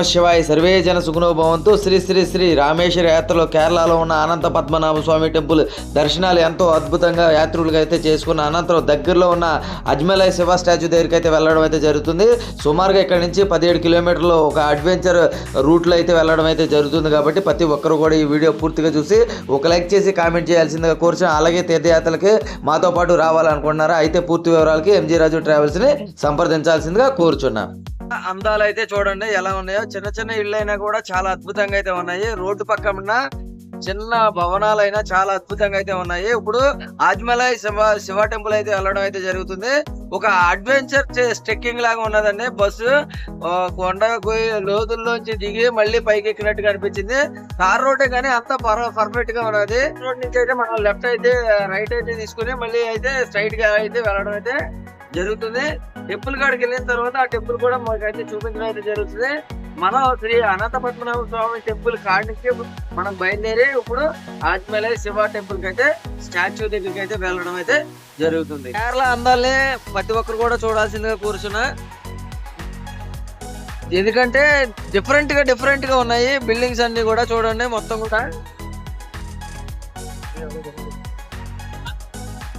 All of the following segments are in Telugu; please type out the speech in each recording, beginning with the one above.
నమశివాయ సర్వే జన సుఖనో భవంతు. శ్రీ శ్రీ శ్రీ రామేశ్వర యాత్రలో కేరళలో ఉన్న అనంత పద్మనాభ స్వామి టెంపుల్ దర్శనాలు ఎంతో అద్భుతంగా యాత్రికులుగా అయితే చేసుకున్న అనంతరం దగ్గరలో ఉన్న అజ్మలై శివ స్టాచ్యూ దగ్గరికి అయితే వెళ్ళడం అయితే జరుగుతుంది. సుమారుగా ఇక్కడ నుంచి పదిహేడు కిలోమీటర్లు ఒక అడ్వెంచర్ రూట్లో అయితే వెళ్ళడం అయితే జరుగుతుంది కాబట్టి ప్రతి ఒక్కరు కూడా ఈ వీడియో పూర్తిగా చూసి ఒక లైక్ చేసి కామెంట్ చేయాల్సిందిగా కోరుచున్నాను. అలాగే తీర్థయాత్రలకి మాతో పాటు రావాలనుకుంటున్నారా? అయితే పూర్తి వివరాలకి ఎంజీ రాజు ట్రావెల్స్ని సంప్రదించాల్సిందిగా కోరుచున్నాను. అందాలు అయితే చూడండి ఎలా ఉన్నాయో. చిన్న చిన్న ఇళ్ళు అయినా కూడా చాలా అద్భుతంగా అయితే ఉన్నాయి. రోడ్డు పక్కన చిన్న భవనాలు చాలా అద్భుతంగా అయితే ఉన్నాయి. ఇప్పుడు ఆజ్మలై శివ శివ టెంపుల్ అయితే వెళ్ళడం అయితే జరుగుతుంది. ఒక అడ్వెంచర్ స్టెక్కింగ్ లాగా ఉన్నదండి. బస్సు కొండ పోయి లోతుల్లోంచి దిగి మళ్ళీ పైకి ఎక్కినట్టు కనిపించింది. తార్ రోడ్డే కానీ అంత పర్ఫెక్ట్గా ఉన్నది. రోడ్ నుంచి అయితే మనం లెఫ్ట్ అయితే రైట్ అయితే తీసుకుని మళ్ళీ అయితే స్ట్రైట్గా అయితే వెళ్ళడం అయితే జరుగుతుంది. టెంపుల్ కాడికి వెళ్ళిన తర్వాత ఆ టెంపుల్ కూడా మాకైతే చూపించడం అయితే జరుగుతుంది. మనం శ్రీ అనంత పద్మనాభ స్వామి టెంపుల్ కాడి నుంచి మనం బయలుదేరి ఇప్పుడు ఆజ్మలై శివ టెంపుల్కి అయితే స్టాచ్యూ దగ్గరికి అయితే వెళ్ళడం అయితే జరుగుతుంది. కేరళ అందాలని ప్రతి ఒక్కరు కూడా చూడాల్సిందిగా కూర్చున్నా. ఎందుకంటే డిఫరెంట్గా డిఫరెంట్గా ఉన్నాయి. బిల్డింగ్స్ అన్ని కూడా చూడండి మొత్తం కూడా.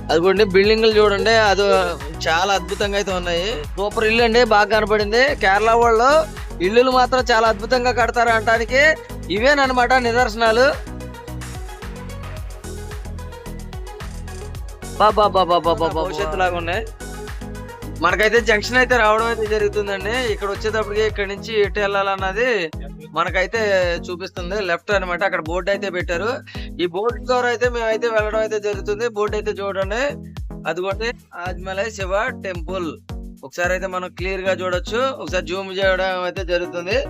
అదిగోండి బిల్డింగ్లు చూడండి. అది చాలా అద్భుతంగా అయితే ఉన్నాయి. సూపర్ ఇల్లు అండి బాగా కనపడింది. కేరళ వాళ్ళు ఇల్లులు మాత్రం చాలా అద్భుతంగా కడతారు అనడానికి ఇవేనమాట నిదర్శనాలు. బాబా బాబా బాబా భవిష్యత్తు లాగా ఉన్నాయి. మనకైతే జంక్షన్ అయితే రావడం అయితే జరుగుతుందండి. ఇక్కడ వచ్చేటప్పటికి ఇక్కడ నుంచి ఎటు వెళ్ళాలన్నది మనకైతే చూపిస్తుంది. లెఫ్ట్ అన్నమాట అక్కడ బోర్డు అయితే పెట్టారు. ఈ బోర్డు ద్వారా అయితే మేమైతే వెళ్ళడం అయితే జరుగుతుంది. బోర్డు అయితే చూడండి. అదిగోండి ఆజ్మలై శివ టెంపుల్. ఒకసారి అయితే మనం క్లియర్గా చూడొచ్చు. ఒకసారి జూమ్ చేయడం అయితే జరుగుతుంది.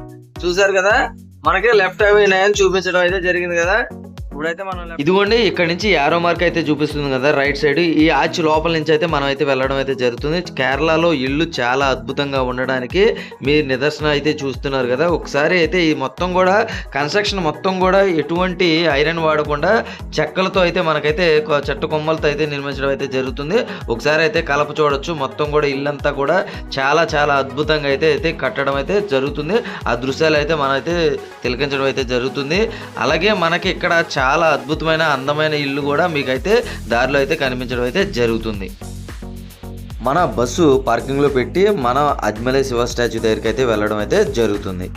చూసారు కదా? మనకి లెఫ్ట్ అయినాయని చూపించడం అయితే జరిగింది కదా? ఇప్పుడైతే మనం ఇదిగోండి ఇక్కడ నుంచి యారో మార్క్ అయితే చూపిస్తుంది కదా రైట్ సైడ్ ఈ ఆర్చ్ లోపల నుంచి అయితే మనం అయితే వెళ్ళడం అయితే జరుగుతుంది. కేరళలో ఇల్లు చాలా అద్భుతంగా ఉండడానికి మీరు నిదర్శనం అయితే చూస్తున్నారు కదా. ఒకసారి అయితే ఈ మొత్తం కూడా కన్స్ట్రక్షన్ మొత్తం కూడా ఎటువంటి ఐరన్ వాడకుండా చెక్కలతో అయితే మనకైతే చెట్టు కొమ్మలతో అయితే నిర్మించడం అయితే జరుగుతుంది. ఒకసారి అయితే కలప చూడొచ్చు. మొత్తం కూడా ఇల్లంతా కూడా చాలా చాలా అద్భుతంగా అయితే అయితే కట్టడం అయితే జరుగుతుంది. ఆ దృశ్యాలు అయితే మనం అయితే తిలకించడం అయితే జరుగుతుంది. అలాగే మనకి ఇక్కడ చాలా చాలా అద్భుతమైన అందమైన ఇల్లు కూడా మీకైతే దారిలో అయితే కనిపించడం అయితే జరుగుతుంది. మన బస్సు పార్కింగ్లో పెట్టి మన అజ్మలే శివ స్టాచ్యూ దగ్గరికి అయితే వెళ్ళడం అయితే జరుగుతుంది.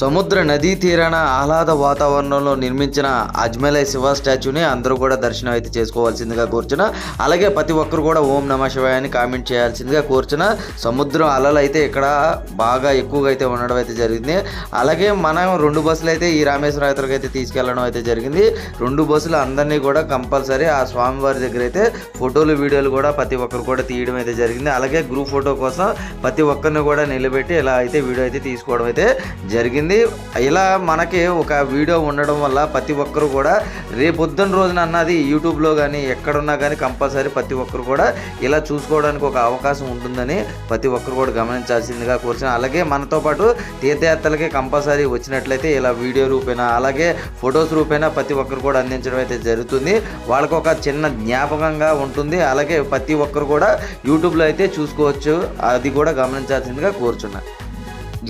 సముద్ర నదీ తీరాన ఆహ్లాద వాతావరణంలో నిర్మించిన అజ్మలై శివ స్టాచ్యూని అందరూ కూడా దర్శనం అయితే చేసుకోవాల్సిందిగా కోర్చున అలాగే ప్రతి ఒక్కరు కూడా ఓం నమ శివాయని కామెంట్ చేయాల్సిందిగా కోర్చున సముద్రం అలలు అయితే ఇక్కడ బాగా ఎక్కువగా అయితే ఉండడం అయితే జరిగింది. అలాగే మనం రెండు బస్సులు అయితే ఈ రామేశ్వర యాత్రకు అయితే తీసుకెళ్ళడం అయితే జరిగింది. రెండు బస్సులు అందరినీ కూడా కంపల్సరీ ఆ స్వామివారి దగ్గర అయితే ఫోటోలు వీడియోలు కూడా ప్రతి ఒక్కరు కూడా తీయడం అయితే జరిగింది. అలాగే గ్రూప్ ఫోటో కోసం ప్రతి ఒక్కరిని కూడా నిలబెట్టి ఇలా అయితే వీడియో అయితే తీసుకోవడం అయితే జరిగింది. ఇలా మనకి ఒక వీడియో ఉండడం వల్ల ప్రతి ఒక్కరు కూడా రేపొద్దున రోజున అన్నది యూట్యూబ్లో కానీ ఎక్కడున్నా కానీ కంపల్సరీ ప్రతి ఒక్కరు కూడా ఇలా చూసుకోవడానికి ఒక అవకాశం ఉంటుందని ప్రతి ఒక్కరు కూడా గమనించాల్సిందిగా కోరుచున్నాను. అలాగే మనతో పాటు తీర్థయాత్రలకి కంపల్సరీ వచ్చినట్లయితే ఇలా వీడియో రూపేణా అలాగే ఫొటోస్ రూపేనా ప్రతి ఒక్కరు కూడా అందించడం అయితే జరుగుతుంది. వాళ్ళకు ఒక చిన్న జ్ఞాపకంగా ఉంటుంది. అలాగే ప్రతి ఒక్కరు కూడా యూట్యూబ్లో అయితే చూసుకోవచ్చు. అది కూడా గమనించాల్సిందిగా కోరుచున్నాను.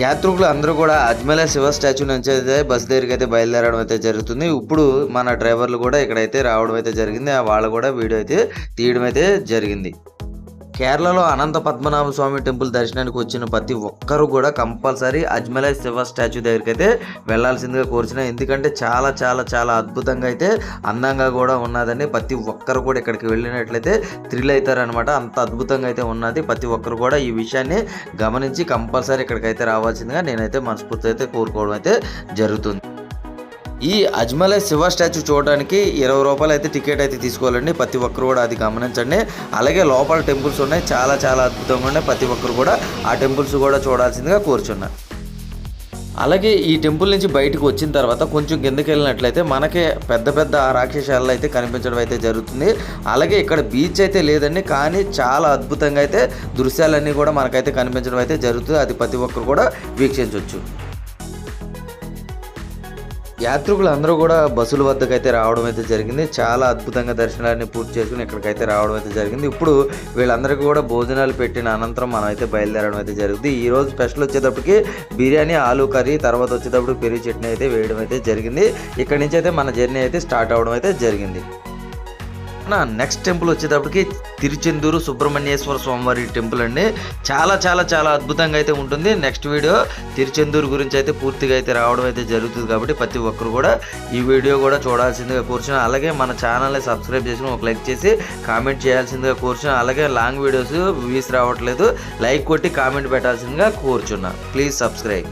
యాత్రికులు అందరూ కూడా అజ్మల శివ స్టాచ్యూ నుంచి అయితే బస్ దగ్గరికి అయితే బయలుదేరడం అయితే జరుగుతుంది. ఇప్పుడు మన డ్రైవర్లు కూడా ఇక్కడైతే రావడం అయితే జరిగింది. ఆ వాళ్ళు కూడా వీడియో అయితే తీయడం అయితే జరిగింది. కేరళలో అనంత పద్మనాభ స్వామి టెంపుల్ దర్శనానికి వచ్చిన ప్రతి ఒక్కరు కూడా కంపల్సరీ అజ్మలై శివ స్టాచ్యూ దగ్గరికి అయితే వెళ్ళాల్సిందిగా కోరుచిన ఎందుకంటే చాలా చాలా చాలా అద్భుతంగా అయితే అందంగా కూడా ఉన్నదని ప్రతి ఒక్కరు కూడా ఇక్కడికి వెళ్ళినట్లయితే థ్రిల్ అవుతారనమాట అంత అద్భుతంగా అయితే ఉన్నది. ప్రతి ఒక్కరు కూడా ఈ విషయాన్ని గమనించి కంపల్సరీ ఇక్కడికైతే రావాల్సిందిగా నేనైతే మనస్ఫూర్తి అయితే కోరుకోవడం అయితే జరుగుతుంది. ఈ అజ్మలై శివ స్టాచ్యూ చూడడానికి ఇరవై రూపాయలు అయితే టికెట్ అయితే తీసుకోవాలండి. ప్రతి ఒక్కరు కూడా అది గమనించండి. అలాగే లోపల టెంపుల్స్ ఉన్నాయి. చాలా చాలా అద్భుతంగా ఉన్నాయి. ప్రతి ఒక్కరు కూడా ఆ టెంపుల్స్ కూడా చూడాల్సిందిగా కోరుచున్నాను అలాగే ఈ టెంపుల్ నుంచి బయటకు వచ్చిన తర్వాత కొంచెం కిందకి వెళ్ళినట్లయితే మనకి పెద్ద పెద్ద రాక్షసాలు అయితే కనిపించడం అయితే జరుగుతుంది. అలాగే ఇక్కడ బీచ్ అయితే లేదండి. కానీ చాలా అద్భుతంగా అయితే దృశ్యాలన్నీ కూడా మనకైతే కనిపించడం అయితే జరుగుతుంది. అది ప్రతి ఒక్కరు కూడా వీక్షించవచ్చు యాత్రికులు అందరూ కూడా బస్సుల వద్దకు అయితే రావడం అయితే జరిగింది. చాలా అద్భుతంగా దర్శనాన్ని పూర్తి చేసుకుని ఇక్కడికైతే రావడం అయితే జరిగింది. ఇప్పుడు వీళ్ళందరికీ కూడా భోజనాలు పెట్టిన అనంతరం మనం అయితే బయలుదేరడం అయితే జరుగుతుంది. ఈ రోజు స్పెషల్ వచ్చేటప్పటికి బిర్యానీ ఆలు కర్రీ తర్వాత వచ్చేటప్పుడు పెరుగు చట్నీ అయితే వేయడం అయితే జరిగింది. ఇక్కడ నుంచి అయితే మన జర్నీ అయితే స్టార్ట్ అవడం అయితే జరిగింది. నా నెక్స్ట్ టెంపుల్ వచ్చేటప్పటికి తిరుచెందూరు సుబ్రహ్మణ్యేశ్వర స్వామివారి టెంపుల్ అండి. చాలా చాలా చాలా అద్భుతంగా అయితే ఉంటుంది. నెక్స్ట్ వీడియో తిరుచెందూరు గురించి అయితే పూర్తిగా అయితే రావడం అయితే జరుగుతుంది కాబట్టి ప్రతి ఒక్కరు కూడా ఈ వీడియో కూడా చూడాల్సిందిగా కూర్చున్నాను. అలాగే మన ఛానల్ని సబ్స్క్రైబ్ చేసి ఒక లైక్ చేసి కామెంట్ చేయాల్సిందిగా కూర్చున్నాను. అలాగే లాంగ్ వీడియోస్ వ్యూస్ రావట్లేదు. లైక్ కొట్టి కామెంట్ పెట్టాల్సిందిగా కూర్చున్నా ప్లీజ్ సబ్స్క్రైబ్